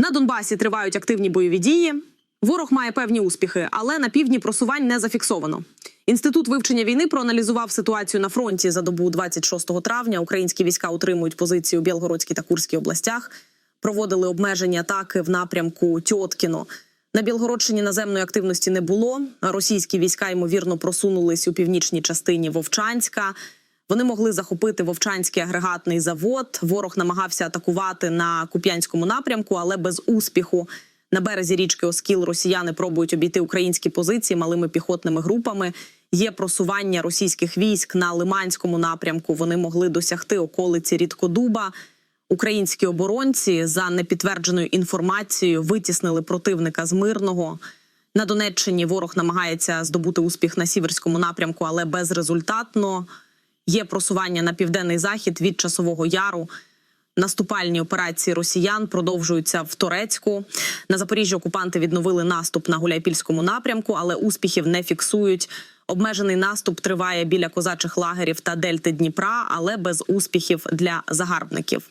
На Донбасі тривають активні бойові дії. Ворог має певні успіхи, але на півдні просувань не зафіксовано. Інститут вивчення війни проаналізував ситуацію на фронті за добу 26 травня. Українські війська утримують позиції у Білгородській та Курській областях. Проводили обмежені атаки в напрямку Тьоткіно. На Білгородщині наземної активності не було. Російські війська ймовірно просунулись у північній частині Вовчанська. Вони могли захопити Вовчанський агрегатний завод. Ворог намагався атакувати на Куп'янському напрямку, але без успіху. На березі річки Оскіл росіяни пробують обійти українські позиції малими піхотними групами. Є просування російських військ на Лиманському напрямку. Вони могли досягти околиці Рідкодуба. Українські оборонці за непідтвердженою інформацією витіснили противника з мирного. На Донеччині ворог намагається здобути успіх на сіверському напрямку, але безрезультатно. Є просування на південний захід від часового яру. Наступальні операції росіян продовжуються в Торецьку. На Запоріжжі окупанти відновили наступ на Гуляйпільському напрямку, але успіхів не фіксують. Обмежений наступ триває біля козачих лагерів та дельти Дніпра, але без успіхів для загарбників.